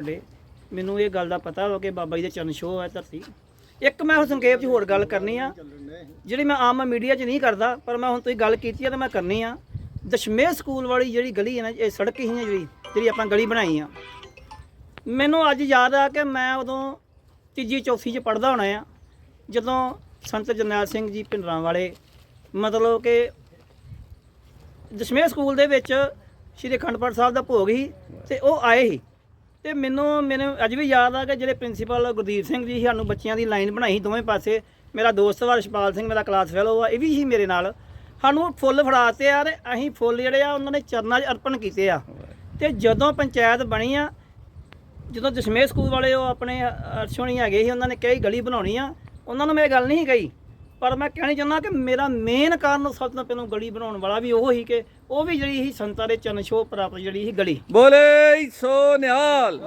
ਤੁਹਾਡੇ ਮੈਨੂੰ ਇਹ ਗੱਲ ਦਾ ਪਤਾ ਵਾ ਕਿ ਬਾਬਾ ਜੀ ਦੇ ਚਰਨ ਛੋਹ ਹੈ ਧਰਤੀ। ਇੱਕ ਮੈਂ ਹੁਣ ਸੰਖੇਪ 'ਚ ਹੋਰ ਗੱਲ ਕਰਨੀ ਆ। ਜਿਹੜੀ ਮੈਂ ਆਮ ਮੀਡੀਆ 'ਚ ਨਹੀਂ ਕਰਦਾ, ਪਰ ਮੈਂ ਹੁਣ ਤੁਸੀਂ ਗੱਲ ਕੀਤੀ ਆ ਤਾਂ ਮੈਂ ਕਰਨੀ ਆ। ਦਸ਼ਮੇਸ਼ ਸਕੂਲ ਵਾਲੀ ਜਿਹੜੀ ਗਲੀ ਹੈ ਨਾ, ਇਹ ਸੜਕ ਹੀ ਹੈ ਜਿਹੜੀ ਜਿਹੜੀ ਆਪਾਂ ਗਲੀ ਬਣਾਈ ਆ। ਮੈਨੂੰ ਅੱਜ ਯਾਦ ਆ ਕਿ ਮੈਂ ਉਦੋਂ ਤੀਜੀ ਚੌਥੀ 'ਚ ਪੜਦਾ ਹੋਣਾ ਆ, ਜਦੋਂ ਸੰਤ ਜਰਨੈਲ ਸਿੰਘ ਜੀ ਪਿੰਡਰਾਂ ਵਾਲੇ, ਮਤਲਬ ਕਿ ਦਸ਼ਮੇਸ਼ ਸਕੂਲ ਦੇ ਵਿੱਚ ਸ਼੍ਰੀ ਅਖੰਡ ਪਾਠ ਸਾਹਿਬ ਦਾ ਭੋਗ ਸੀ ਤੇ ਉਹ ਆਏ ਸੀ। ਤੇ ਮੈਨੂੰ ਮੈਨੂੰ ਅੱਜ ਵੀ ਯਾਦ ਆ ਕਿ ਜਿਹੜੇ ਪ੍ਰਿੰਸੀਪਲ ਗੁਰਦੀਪ ਸਿੰਘ ਜੀ ਸਾਨੂੰ ਬੱਚਿਆਂ ਦੀ ਲਾਈਨ ਬਣਾਈ ਦੋਵੇਂ ਪਾਸੇ। ਮੇਰਾ ਦੋਸਤ ਵਾ ਰਸ਼ਪਾਲ ਸਿੰਘ, ਮੇਰਾ ਕਲਾਸ ਫੈਲੋ ਆ, ਇਹ ਵੀ ਸੀ ਮੇਰੇ ਨਾਲ। ਸਾਨੂੰ ਫੁੱਲ ਫੜਾਤੇ ਆ ਤੇ ਅਸੀਂ ਫੁੱਲ ਜਿਹੜੇ ਆ, ਉਹਨਾਂ ਨੇ ਚਰਨਾਂ 'ਚ ਅਰਪਣ ਕੀਤੇ ਆ। ਤੇ ਜਦੋਂ ਪੰਚਾਇਤ ਬਣੀ ਆ, ਜਦੋਂ ਦਸ਼ਮੇਸ਼ ਸਕੂਲ ਵਾਲੇ ਉਹ ਆਪਣੇ ਅਰਸ਼ੋਣੀ ਹੈਗੇ ਸੀ, ਉਹਨਾਂ ਨੇ ਕਹੀ ਗਲੀ ਬਣਾਉਣੀ ਆ। ਉਹਨਾਂ ਨੂੰ ਮੈਂ ਇਹ ਗੱਲ ਨਹੀਂ ਕਹੀ। ਪਰ ਮੈਂ ਕਹਿਣੀ ਚਾਹੁੰਦਾ ਕਿ ਮੇਰਾ ਮੇਨ ਕਾਰਨ ਸਭ ਤੋਂ ਪਹਿਲਾਂ ਗਲੀ ਬਣਾਉਣ ਵਾਲਾ ਵੀ ਉਹ ਹੀ ਕਿ ਉਹ ਵੀ ਜਿਹੜੀ ਸੀ ਸੰਤਾਂ ਦੇ ਚਰਨ ਛੋਹ ਪ੍ਰਾਪਤ ਜਿਹੜੀ ਸੀ ਗਲੀ। ਬੋਲੇ ਸੋ ਨਿਹਾਲ।